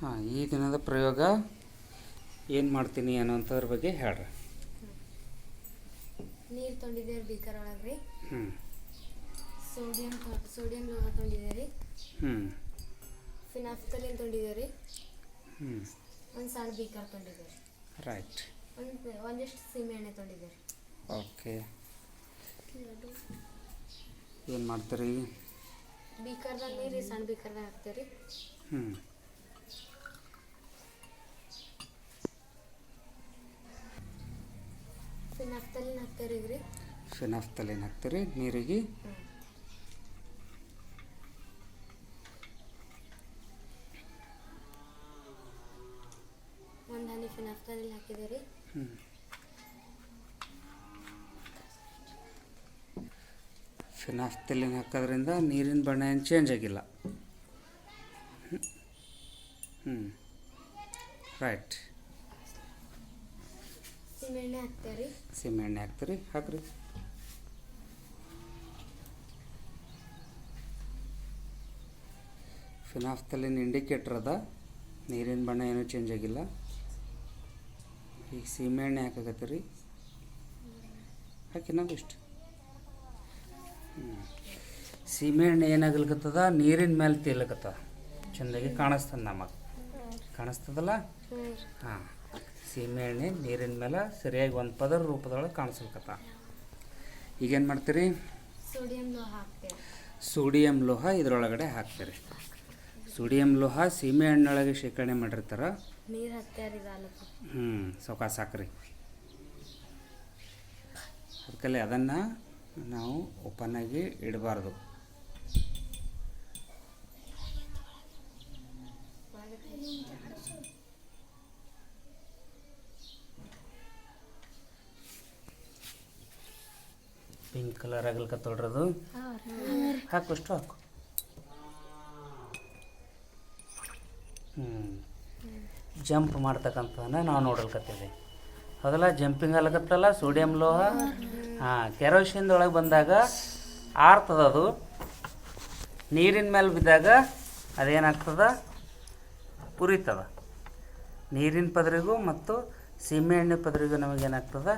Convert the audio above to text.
ಹಾಂ ಈ ದಿನದ ಪ್ರಯೋಗ ಏನು ಮಾಡ್ತೀನಿ ಅನ್ನೋಂಥದ್ರ ಬಗ್ಗೆ ಹೇಳ್ರಿ. ನೀರು ತೊಗೊಂಡಿದ್ದೇವೆ ಬೀಕರ್ ಒಳಗೆ ರೀ ಹ್ಞೂ ಸೋಡಿಯಂ ಸೋಡಿಯಂ ಲೋಹ ರೀ. ಹ್ಞೂ ಫಿನಾಫ್ತಲಿನ್ ರೀ. ಹ್ಞೂ ಒಂದು ಸಣ್ಣ ಬೀಕರ್ ತೊಗೊಂಡಿದ್ದೇವೆ ರೈಟ್ ಒಂದು ಒಂದಿಷ್ಟು ಸೀಮೆಎಣ್ಣೆ ಎಣ್ಣೆ ರೀ. ಓಕೆ. ಏನು ಮಾಡ್ತೀರಿ? ಬೀಕರ್ದಾಗ ನೀರು ಸಣ್ಣ ಬೀಕರ್ದಾಗ ಹಾಕ್ತೀವಿ ರೀ. ಹ್ಞೂ ಹಾಕ್ತೀರಿ ನೀರಿಗೆ. ಹ್ಞೂ ಒಂದು ಹನಿ ಫಿನಾಫ್ತಲಿನ್ ಹಾಕಿದ್ದೇವೆ ಹ್ಞೂ ಫಿನಾಫ್ತಲಿನ್ ಹಾಕೋದ್ರಿಂದ ನೀರಿನ ಬಣ್ಣ ಏನು ಚೇಂಜ್ ಆಗಿಲ್ಲ. ಹ್ಞೂ ರೈಟ್ ಸೀಮೆಎಣ್ಣೆ ಹಾಕ್ತೀರಿ? ಹಾಕ್ರಿ. ಫಿನಾಫ್ತಲಿನ್ ಇಂಡಿಕೇಟ್ರ್ ಅದ ನೀರಿನ ಬಣ್ಣ ಏನೂ ಚೇಂಜ್ ಆಗಿಲ್ಲ. ಈಗ ಸೀಮೆಎಣ್ಣೆ ಹಾಕಾಕತ್ತೀರಿ. ಹಾಕಿ ನಾವು ಇಷ್ಟು. ಹ್ಞೂ ಸೀಮೆಎಣ್ಣೆ ನೀರಿನ ಮೇಲೆ ತೇಲಕತ್ತದ. ಚೆಂದಾಗಿ ಕಾಣಿಸ್ತದ ನಮಗೆ. ಕಾಣಿಸ್ತದಲ್ಲ? ಹಾಂ. ಸೀಮೆಎಣ್ಣೆ ನೀರಿನ ಮೇಲೆ ಸರಿಯಾಗಿ ಒಂದು ಪದರ ರೂಪದೊಳಗೆ ಕಾಣಿಸ್ಬೇಕತ್ತ ಈಗೇನು ಮಾಡ್ತೀರಿ? ಸೋಡಿಯಂ ಲೋಹ ಇದರೊಳಗಡೆ ಹಾಕ್ತೀರಿ ಸೋಡಿಯಂ ಲೋಹ ಸೀಮೆ ಎಣ್ಣೆಯೊಳಗೆ ಶೇಖರಣೆ ಮಾಡಿರ್ತಾರ. ಹ್ಞೂ ಸೌಕಾಸ ಹಾಕ್ರಿ. ಅದಕ್ಕಲ್ಲಿ ಅದನ್ನು ನಾವು ಓಪನ್ ಆಗಿ ಇಡಬಾರ್ದು. ಪಿಂಕ್ ಕಲರ್ ಆಗಲ್ಕ ಅದು. ಹಾಕು ಅಷ್ಟು ಹಾಕು. ಹ್ಞೂ ಜಂಪ್ ಮಾಡ್ತಕ್ಕಂಥದ್ದನ್ನ ನಾವು ನೋಡಲ್ಕತ್ತೀವಿ ಹೌದಲ್ಲ ಜಂಪಿಂಗ್ ಆಗ್ಲಕತ್ತಲ್ಲ, ಸೋಡಿಯಂ ಲೋಹ. ಹಾಂ ಕೆರೋಸಿನ್ದೊಳಗೆ ಬಂದಾಗ ಆರ್ತದದು ನೀರಿನ ಮೇಲೆ ಬಿದ್ದಾಗ ಅದೇನಾಗ್ತದ? ಉರಿತದ. ನೀರಿನ ಪದರಿಗೂ ಮತ್ತು ಸೀಮೆಎಣ್ಣೆ ಪದರಿಗೂ ನಮಗೇನಾಗ್ತದ?